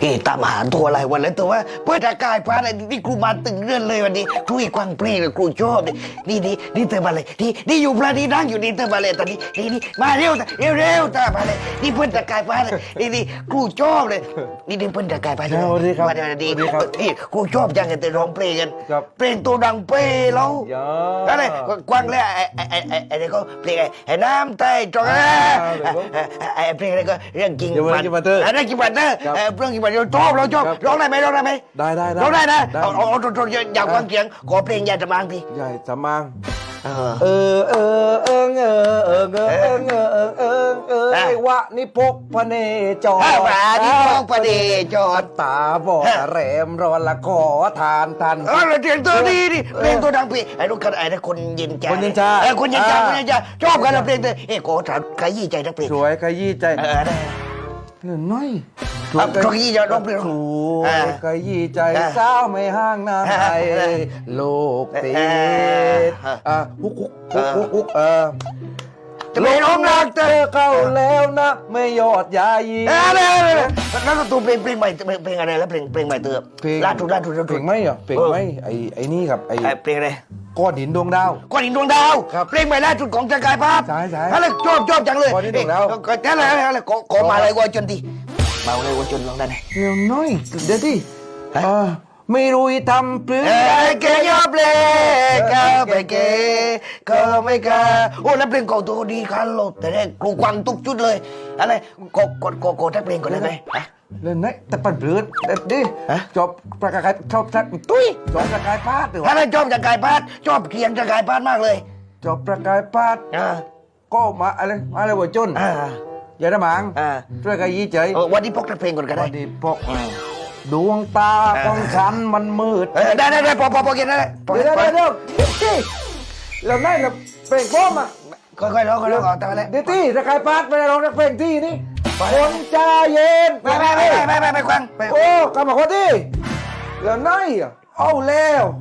เอ๊ะตามหาตัวอะไรวันแล้วแต่ว่าเพื่อจะกายพระอะไรนี่ครูมาตึงเรื่อนเลยวันนี้ครูอีกกวางเพลงเลยครูชอบเลยนี่นี่นี่เธอมาเลยนี่นี่อยู่พระนี่นั่งอยู่นี่เธอมาเลยตอนนี้นี่นี่มาเร็วเร็วเร็วตามมาเลยนี่เพื่อนจะกายพระเลยนี่นี่ครูชอบเลยนี่นี่เพื่อนจะกายพระสวัสดีครับมาเดี๋ยวดีสวัสดีครับนี่ครูชอบจังเลยแต่ร้องเพลงกันครับเพลงตัวดังเป้แล้วยาอะไรกวางเลยไอ้ไอ้ไอ้ไอ้ไอ้นี่ก็เพลงไอ้ไอ้น้ำใต้ตรงนั้นครับผมไอ้ไอ้เพลงอะไรก็เรื่องจริงเดี๋ยววันนี้กินบัตเตอร์เรื่องจริงบัตเตอร์ครับเออเรื่องจริงบัตเตอร์ชอบเราชอบครับร้องได้ไหมร้องได้ไหมได้ได้ได้ร้องได้นะได้เอาเอาเอาเอาอยากฟังเสียงขอเพลงยาจะมังทีใหญ่สำมังเออเออเออเออเออเออเออเออเออเออเออเอออะวะนิพกพระเนจรข้าวาที่มองประเดจอดตาบอดแรมรอนละขอทานทันเออเสียงตัวดีดิเพลงตัวดังพี่ไอ้ลูกกันไอ้นั่นคนเย็นใจคนเย็นใจเออคนเย็นใจอ่าคนเย็นใจชอบกันละเพลงตัวเอ้ขอถามขยี้ใจนักเพลงสวยขยี้ใจเออได้เหลือน้อย เอาขยี้ใจร้องเพลงสอ่าวยขยี้ใจอ่าสาวไม่ห้างนาไทยอ่าโลกติอ่าดอะฮุกฮุกฮุกฮุกฮุกเออจะไม่ร้องรักเธเธออเข้าแล้วนะ ไม่ยอดยายี เออเลยเลยเลยแล้วก็ตัวเพลงเพลงใหม่เพลงเพลงอะไรแล้วเพลงเพลงใหม่เติมเพลงล่าสุดล่าสุดล่าเพสุลดงไหมเหรอเพลงไหมไอ้ไอ้นี่ครับไอ้ไอ้เพลงอะไร ก้อนหินดวงดาว ก้อนหินดวงดาวครับเพลงใหม่ล่าสุดของจักรายภาพใช่ใช่อะไรชอบชอบจังเลยก้อนหินดวงดาว เอ๊ะก็แค่อะไรอะไรขอขอมาอะไรวัวจน ทีมาอะไรวัวจนลองได้ไหมเร็วน้อยเดี๋ยวดิอ่าไม่รู้ทำเพื่อเอ้ยเกยอบเลยก็ไปเกก็ไม่กล้าโอ้แล้วเพลงเก่าตัวดีคันโลดแต่เนี่ยกูกวางทุกชุดเลย อะไรกดกดกดกดทักเพลงก่อนได้ไหมฮะ เล่นไหนแต่ปันเบือดเด็ดดิฮะ จบประกาศชอบทักตุ้ยจบประกายพาดหรือถ้าว่าไม่ชอบจักรายภาพชอบเขียนจักรายภาพมากเลยจบประกายพาดอ่าก็มาอะไรมาอะไรหัวจนอ่า อย่าได้หมังอ่าช่วยกันยี่เฉยเออวันนี้พกทักเพลงก่อนก็ได้วันนี้พกดวงตาของฉันมันมืดเออได้ได้ได้พอพอพอกินได้พอเดี๋ยวเดี๋ยวเดี๋ยวเราได้เราเพลงพ่อมาค่อยๆร้องค่อยๆร้องออกตามแล้วเดี๋ยวที่ถ้าใครพาดไม่ได้ร้องนักเพลงที่นี่คนใจเย็นไปไปไปไปไปไปควังไป โอ้กลับมาคนที่แล้วไหนอะเอาแล้ว